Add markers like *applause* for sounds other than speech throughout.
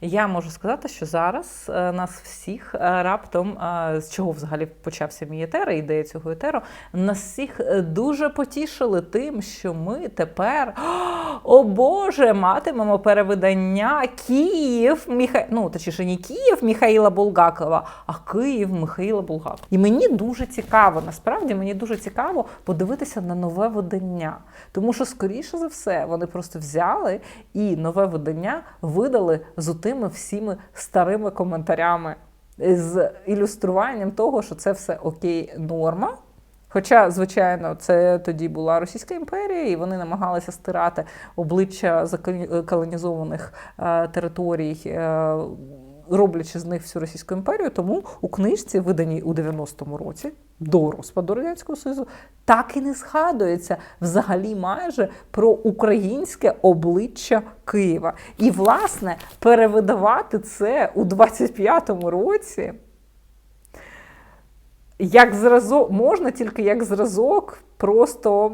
Я можу сказати, що зараз е, нас всіх е, раптом, е, з чого взагалі почався мій етер, ідея цього етеру, нас всіх дуже потішили тим, що ми тепер, *gasps* о Боже, матимемо перевидання Київ, Міха... ну точніше, не Київ Міхаїла Булгакова, а Київ Михаїла Булгакова. І мені дуже цікаво, насправді мені дуже цікаво подивитися на нове видання. Тому що, скоріше за все, вони просто взяли і нове видання видали з тими всіми старими коментарями, з ілюструванням того, що це все окей, норма. Хоча, звичайно, це тоді була Російська імперія, і вони намагалися стирати обличчя заколонізованих е, територій, е, роблячи з них всю Російську імперію. Тому у книжці, виданій у 90-му році, до розпаду Радянського Союзу, так і не згадується взагалі майже про українське обличчя Києва. І, власне, перевидавати це у 25-му році як зразок можна тільки як зразок просто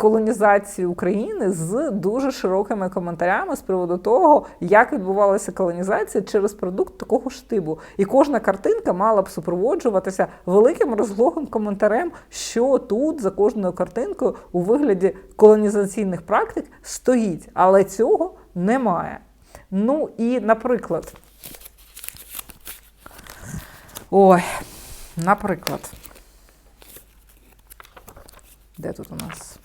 колонізації України з дуже широкими коментарями з приводу того, як відбувалася колонізація через продукт такого штибу. І кожна картинка мала б супроводжуватися великим розлогим коментарем, що тут за кожною картинкою у вигляді колонізаційних практик стоїть. Але цього немає. Ну і, наприклад, ой. Наприклад, де тут у нас?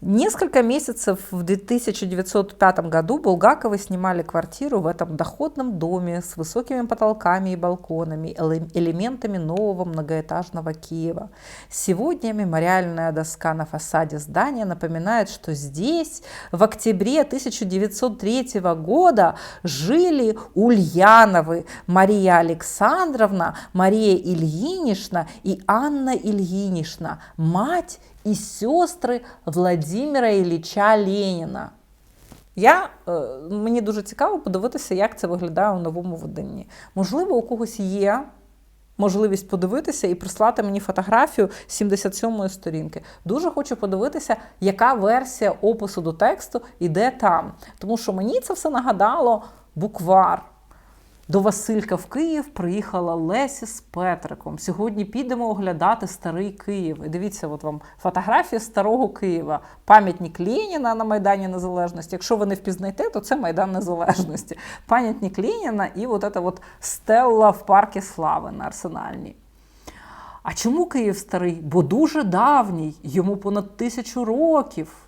Несколько месяцев в 1905 году Булгаковы снимали квартиру в этом доходном доме с высокими потолками и балконами, эле- элементами нового многоэтажного Киева. Сегодня мемориальная доска на фасаде здания напоминает, что здесь в октябре 1903 года жили Ульяновы, Мария Александровна, Мария Ильинична и Анна Ильинична, мать і сестри Владимира Ілліча Леніна. Я, е, мені дуже цікаво подивитися, як це виглядає у новому виданні. Можливо, у когось є можливість подивитися і прислати мені фотографію 77-ї сторінки. Дуже хочу подивитися, яка версія опису до тексту іде там. Тому що мені це все нагадало буквар. До Василька в Київ приїхала Леся з Петриком. Сьогодні підемо оглядати старий Київ. І дивіться, от вам фотографія старого Києва, пам'ятник Леніна на Майдані Незалежності. Якщо ви не впізнаєте, то це Майдан Незалежності. Пам'ятник Леніна і от ця от стелла в парку Слави на Арсенальній. А чому Київ старий? Бо дуже давній, йому понад тисячу років.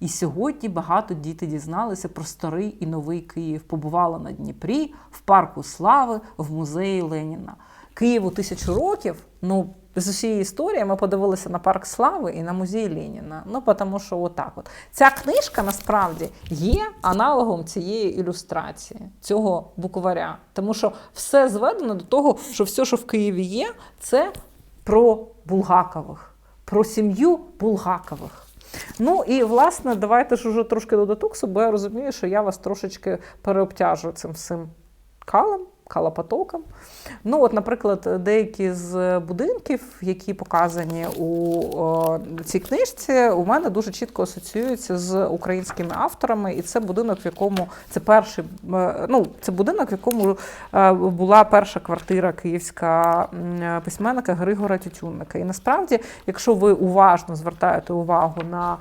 І сьогодні багато дітей дізналися про старий і новий Київ. Побували на Дніпрі, в парку Слави, в музеї Леніна. Києву тисячу років. Ну, з усієї історії ми подивилися на парк Слави і на музей Леніна. Ну, тому що отак от. Ця книжка насправді є аналогом цієї ілюстрації, цього букваря. Тому що все зведено до того, що все, що в Києві є, це про Булгакових, про сім'ю Булгакових. Ну і власне, давайте ж уже трошки до детоксу, бо я розумію, що я вас трошечки переобтяжу цим всім калом, калопотоком. Ну, от, наприклад, деякі з будинків, які показані у о, цій книжці, у мене дуже чітко асоціюються з українськими авторами, і це будинок, в якому це перший е, ну, це будинок, в якому е, була перша квартира київська м, письменника Григора Тютюнника. І насправді, якщо ви уважно звертаєте увагу на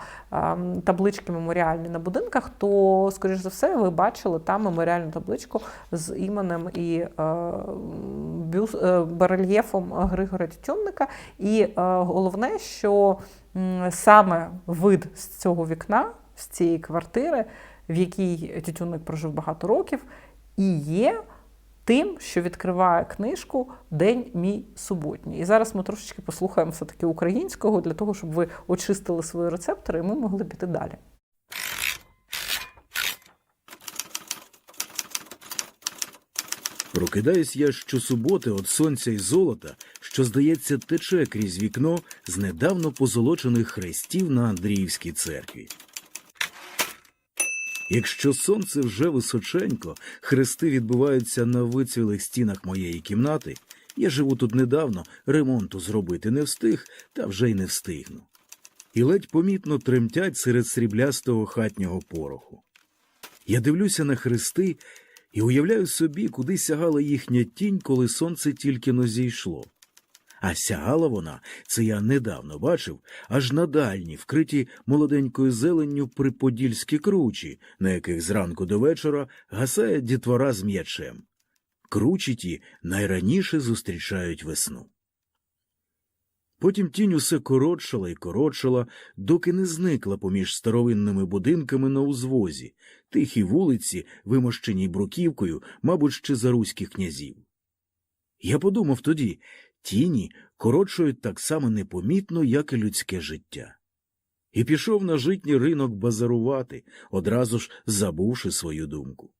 таблички меморіальні на будинках, то, скоріш за все, ви бачили там меморіальну табличку з іменем і е, бюс, е, барельєфом Григоря Тютюнника. І е, головне, що саме вид з цього вікна, з цієї квартири, в якій Тютюнник прожив багато років, і є тим, що відкриває книжку День мій суботній. І зараз ми трошечки послухаємо все-таки українського для того, щоб ви очистили свої рецептори, і ми могли піти далі. Прокидаюсь я щосуботи від сонця й золота, що, здається, тече крізь вікно з недавно позолочених хрестів на Андріївській церкві. Якщо сонце вже височенько, хрести відбуваються на вицвілих стінах моєї кімнати, я живу тут недавно, ремонту зробити не встиг, та вже й не встигну. І ледь помітно тремтять серед сріблястого хатнього пороху. Я дивлюся на хрести І уявляю собі, куди сягала їхня тінь, коли сонце тільки но зійшло. А сягала вона, це я недавно бачив, аж на дальні, вкриті молоденькою зеленню приподільські кручі, на яких зранку до вечора гасає дітвора з м'ячем. Кручі ті найраніше зустрічають весну. Потім тінь усе коротшала і коротшала, доки не зникла поміж старовинними будинками на узвозі, тихій вулиці, вимощеній бруківкою, мабуть, ще за руських князів. Я подумав тоді, тіні коротшують так само непомітно, як і людське життя. І пішов на житній ринок базарувати, одразу ж забувши свою думку.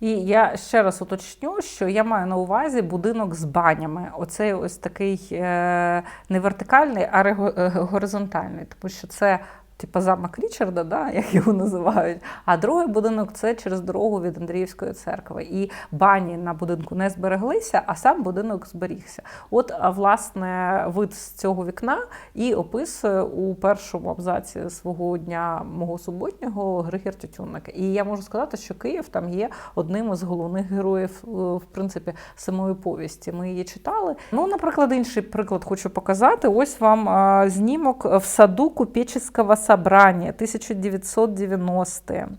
І я ще раз уточню, що я маю на увазі будинок з банями. Оцей ось такий е, не вертикальний, а е, горизонтальний, тому що це. Типа замок Річарда, да, *laughs* як його називають. А другий будинок це через дорогу від Андріївської церкви. І бані на будинку не збереглися, а сам будинок зберігся. От, власне, вид з цього вікна і описує у першому абзаці свого дня мого суботнього Григір Тютюнник. І я можу сказати, що Київ там є одним із головних героїв, е, в принципі, самої повісті. Ми її читали. Ну, наприклад, інший приклад хочу показати. Ось вам знімок в саду купеческого собрания 1990-е.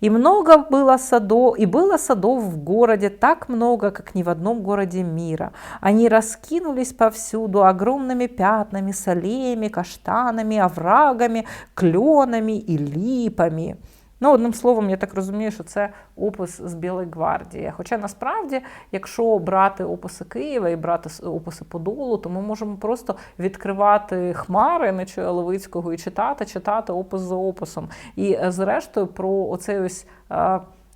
И много было садов, и было садов в городе так много, как ни в одном городе мира. Они раскинулись повсюду огромными пятнами, с аллеями, каштанами, оврагами, кленами и липами. Ну, одним словом, я так розумію, що це опис з Білої гвардії. Хоча насправді, якщо брати описи Києва і брати описи Подолу, то ми можемо просто відкривати хмари Нечуя Левицького і читати, читати опис за описом. І е, зрештою про оцей ось.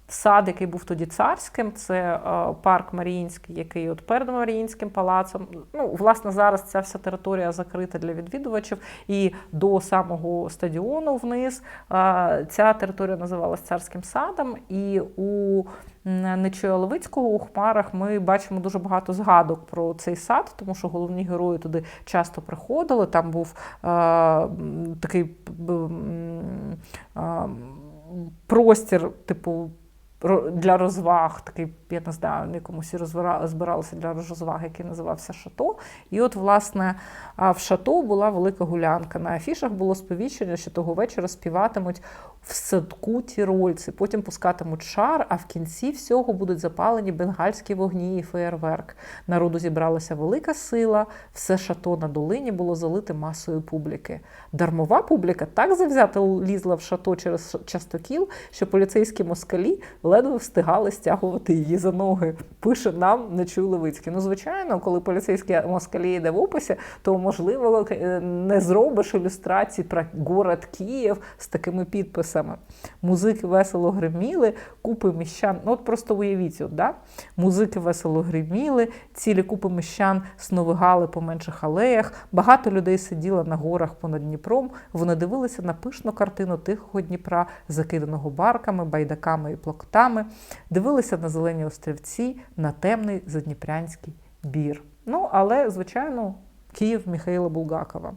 Сад, який був тоді царським, це е, парк Маріїнський, який от перед Маріїнським палацом. Ну, власне, зараз ця вся територія закрита для відвідувачів, і до самого стадіону вниз е, ця територія називалась царським садом. І у м, Левицького у Хмарах ми бачимо дуже багато згадок про цей сад, тому що головні герої туди часто приходили. Там був е, такий е, простір, типу. Для розваг, такий, я не знаю, на якомусь збиралися для розваг, який називався Шато. І от, власне, в Шато була велика гулянка. На афішах було сповіщення, що того вечора співатимуть в садку тірольці, потім пускатимуть шар, а в кінці всього будуть запалені бенгальські вогні і феєрверк. Народу зібралася велика сила, все шато на долині було залите масою публіки. Дармова публіка так завзято лізла в шато через частокіл, що поліцейські москалі ледве встигали стягувати її за ноги. Пише нам Нечуй Левицький. Ну, звичайно, коли поліцейські москалі йде в описі, то можливо е, не зробиш ілюстрації про город Київ з такими підписами. Музики весело гриміли, купи міщан. Ну, от просто уявіть, от, да? музики весело гриміли, цілі купи міщан сновигали по менших алеях. Багато людей сиділо на горах понад Дніпром. Вони дивилися на пишну картину тихого Дніпра, закиданого барками, байдаками і плоктами, дивилися на зелені острівці, на темний задніпрянський бір. Ну, але, звичайно, Київ Михайла Булгакова.